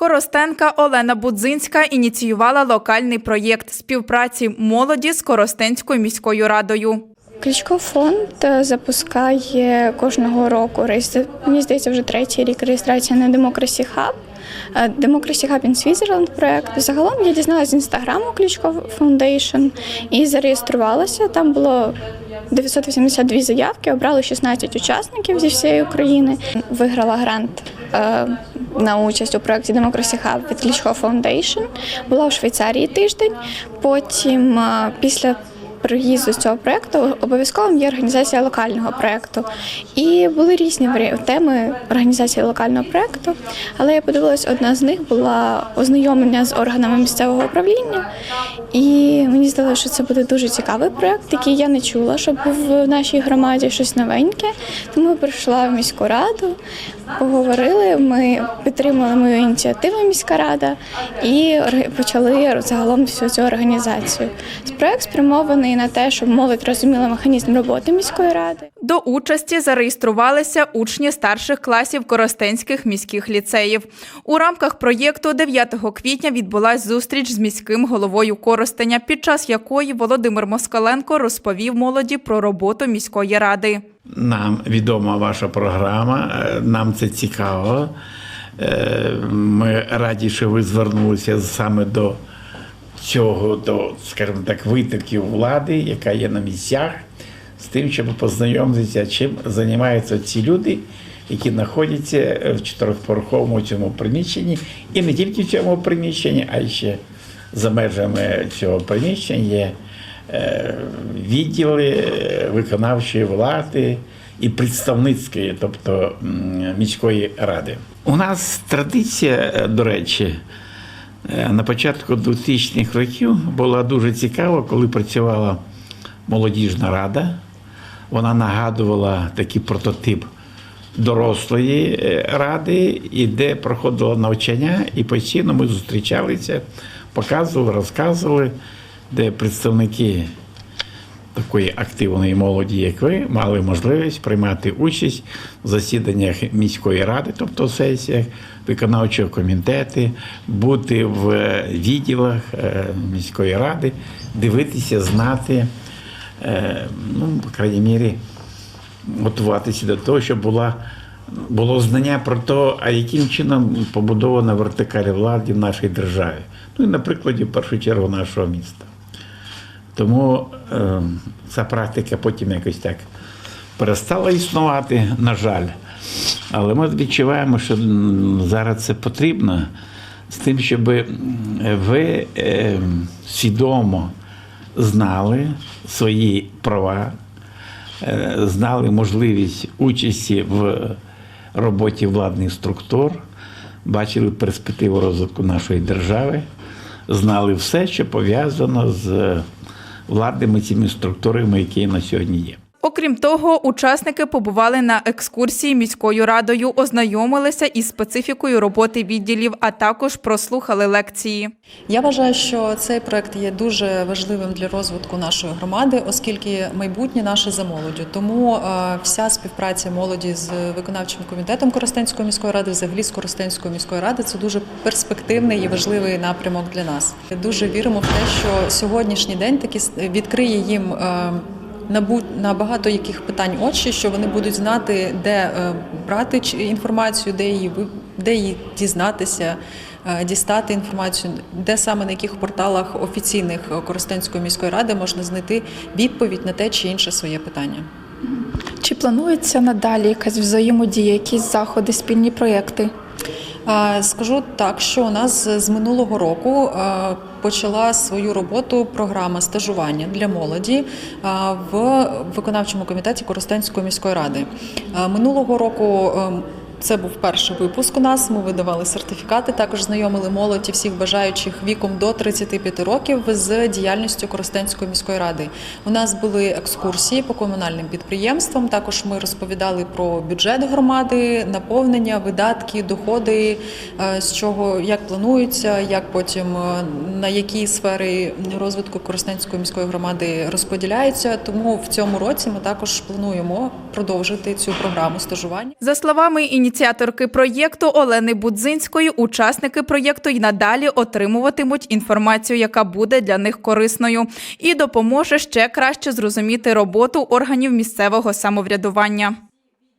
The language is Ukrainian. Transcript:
Коростенка Олена Будзинська ініціювала локальний проєкт співпраці молоді з Коростенською міською радою. Кличко фонд е, запускає кожного року. Мені здається, вже третій рік реєстрація на Democracy Hub. Democracy Hub in Switzerland проект. Загалом я дізналася з інстаграму Кличко Foundation і зареєструвалася. Там було 982 заявки, обрали 16 учасників зі всієї України. Виграла грант на участь у проєкті Democracy Hub від Кличко Foundation. Була в Швейцарії тиждень. Потім е, після приїзду з цього проєкту обов'язково є організація локального проєкту. І були різні теми організації локального проєкту. Але я подивилась, одна з них була ознайомлення з органами місцевого управління. І мені здалося, що це буде дуже цікавий проєкт, який я не чула, що був в нашій громаді щось новеньке. Тому я прийшла в міську раду, поговорили. Ми підтримали мою ініціативу міська рада і почали загалом всю цю організацію. Проект спрямований на те, щоб молодь розуміла механізм роботи міської ради. До участі зареєструвалися учні старших класів Коростенських міських ліцеїв. У рамках проєкту 9 квітня відбулась зустріч з міським головою Коростеня, під час якої Володимир Москаленко розповів молоді про роботу міської ради. Нам відома ваша програма, е, нам це цікаво. Е, Ми раді, що ви звернулися саме до цього, до, скажімо так, витоків влади, яка є на місцях, з тим, щоб познайомитися, чим займаються ці люди, які знаходяться в чотирьохповерховому цьому приміщенні, і не тільки в цьому приміщенні, а й ще за межами цього приміщення є е, відділи е, виконавчої влади і представницької, тобто міської ради. У нас традиція, е, до речі, на початку 2000-х років була дуже цікава, коли працювала молодіжна рада. Вона нагадувала такий прототип дорослої е, ради, і де проходило навчання, і постійно ми зустрічалися, показували, розказували, де представники такої активної молоді, як ви, мали можливість приймати участь в засіданнях міської ради, тобто в сесіях, виконавчого комітету, бути в е, відділах е, міської ради, дивитися, знати, ну, по крайній мірі, готуватися до того, щоб була. Було знання про те, а яким чином побудована вертикаль влади в нашій державі. Ну і на прикладі, в першу чергу, нашого міста. Тому е, ця практика потім якось так перестала існувати, на жаль. Але ми відчуваємо, що зараз це потрібно з тим, щоб ви е, свідомо знали свої права, е, знали можливість участі в роботі владних структур, бачили перспективу розвитку нашої держави, знали все, що пов'язано з владними цими структурами, які на сьогодні є. Окрім того, учасники побували на екскурсії міською радою, ознайомилися із специфікою роботи відділів, а також прослухали лекції. Я вважаю, що цей проект є дуже важливим для розвитку нашої громади, оскільки майбутнє наше за молоддю. Тому е, вся співпраця молоді з виконавчим комітетом Коростенської міської ради, взагалі з Коростенської міської ради, це дуже перспективний і важливий напрямок для нас. Дуже віримо в те, що сьогоднішній день таки відкриє їм. На багато яких питань очі, що вони будуть знати, де е, брати інформацію, де її де її дізнатися, е, дістати інформацію, де саме на яких порталах офіційних е, Коростенської міської ради можна знайти відповідь на те чи інше своє питання. Чи планується надалі якась взаємодія, якісь заходи, спільні проєкти? Скажу так, що у нас з минулого року почала свою роботу програма стажування для молоді в виконавчому комітеті Коростенської міської ради. Минулого року е, це був перший випуск у нас. Ми видавали сертифікати, також знайомили молодь і всіх бажаючих віком до 35 років з діяльністю Коростенської міської ради. У нас були екскурсії по комунальним підприємствам. Також ми розповідали про бюджет громади, наповнення, видатки, доходи, е, з чого як планується, як потім е, на які сфери розвитку Коростенської міської громади розподіляються. Тому в цьому році ми також плануємо продовжити цю програму стажування. За словами ініціативних ініціаторки проєкту Олени Будзинської, учасники проєкту й надалі отримуватимуть інформацію, яка буде для них корисною, і допоможе ще краще зрозуміти роботу органів місцевого самоврядування.